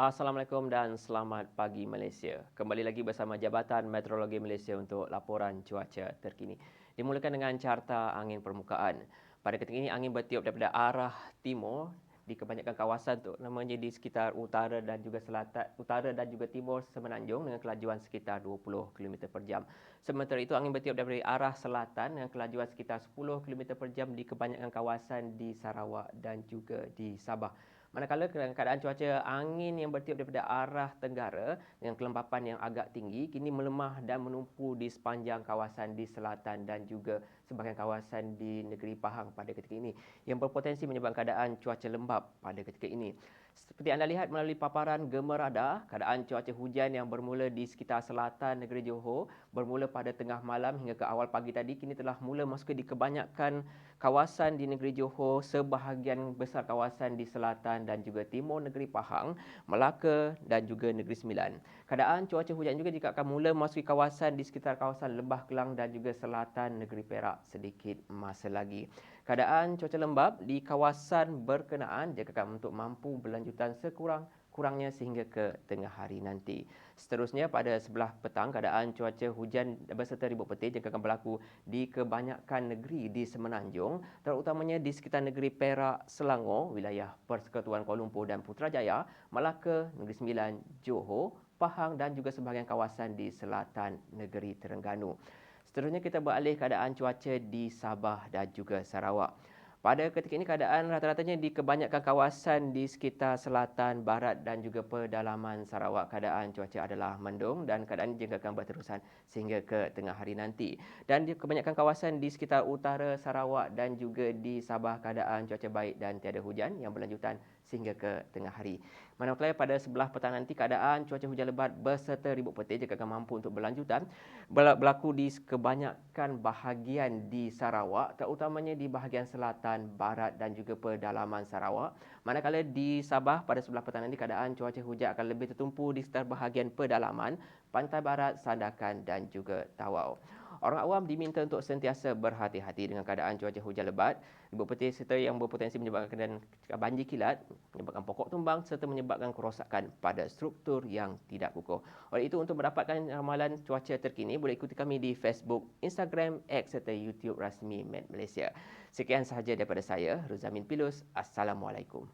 Assalamualaikum dan selamat pagi Malaysia. Kembali lagi bersama Jabatan Meteorologi Malaysia untuk laporan cuaca terkini. Dimulakan dengan carta angin permukaan. Pada ketika ini angin bertiup daripada arah timur di kebanyakan kawasan tu namanya di sekitar utara dan juga selatan utara dan juga timur semenanjung dengan kelajuan sekitar 20 km per jam. Sementara itu angin bertiup daripada arah selatan dengan kelajuan sekitar 10 km per jam di kebanyakan kawasan di Sarawak dan juga di Sabah. Manakala keadaan cuaca angin yang bertiup daripada arah tenggara dengan kelembapan yang agak tinggi kini melemah dan menumpu di sepanjang kawasan di selatan dan juga sebahagian kawasan di negeri Pahang pada ketika ini yang berpotensi menyebabkan keadaan cuaca lembap pada ketika ini. Seperti anda lihat melalui paparan gemer radar, keadaan cuaca hujan yang bermula di sekitar selatan negeri Johor bermula pada tengah malam hingga ke awal pagi tadi kini telah mula masuk di kebanyakan kawasan di negeri Johor, sebahagian besar kawasan di selatan dan juga timur negeri Pahang, Melaka dan juga negeri Sembilan. Keadaan cuaca hujan juga jika akan mula masuk kawasan di sekitar kawasan Lembah Kelang dan juga selatan negeri Perak sedikit masa lagi. Keadaan cuaca lembap di kawasan berkenaan jika untuk mampu berlanjutan sekurang kurangnya sehingga ke tengah hari nanti. Seterusnya pada sebelah petang keadaan cuaca hujan beserta ribut petir jika akan berlaku di kebanyakan negeri di Semenanjung terutamanya di sekitar negeri Perak, Selangor, wilayah Persekutuan Kuala Lumpur dan Putrajaya, Melaka, Negeri Sembilan, Johor, Pahang dan juga sebahagian kawasan di selatan negeri Terengganu. Seterusnya kita beralih keadaan cuaca di Sabah dan juga Sarawak. Pada ketika ini keadaan rata-ratanya di kebanyakan kawasan di sekitar selatan, barat dan juga pedalaman Sarawak keadaan cuaca adalah mendung dan keadaan ini juga akan berterusan sehingga ke tengah hari nanti. Dan di kebanyakan kawasan di sekitar utara Sarawak dan juga di Sabah keadaan cuaca baik dan tiada hujan yang berlanjutan sehingga ke tengah hari. Manakala pada sebelah petang nanti keadaan cuaca hujan lebat berserta ribut petir jika akan mampu untuk berlanjutan berlaku di kebanyakan bahagian di Sarawak terutamanya di bahagian selatan, barat dan juga pedalaman Sarawak. Manakala di Sabah pada sebelah petang nanti keadaan cuaca hujan akan lebih tertumpu di sekitar bahagian pedalaman, pantai barat, Sandakan dan juga Tawau. Orang awam diminta untuk sentiasa berhati-hati dengan keadaan cuaca hujan lebat, ribut petir serta yang berpotensi menyebabkan banjir kilat, menyebabkan pokok tumbang serta menyebabkan kerosakan pada struktur yang tidak kukuh. Oleh itu, untuk mendapatkan ramalan cuaca terkini, boleh ikuti kami di Facebook, Instagram, X serta YouTube rasmi Met Malaysia. Sekian sahaja daripada saya, Ruzamin Pilus. Assalamualaikum.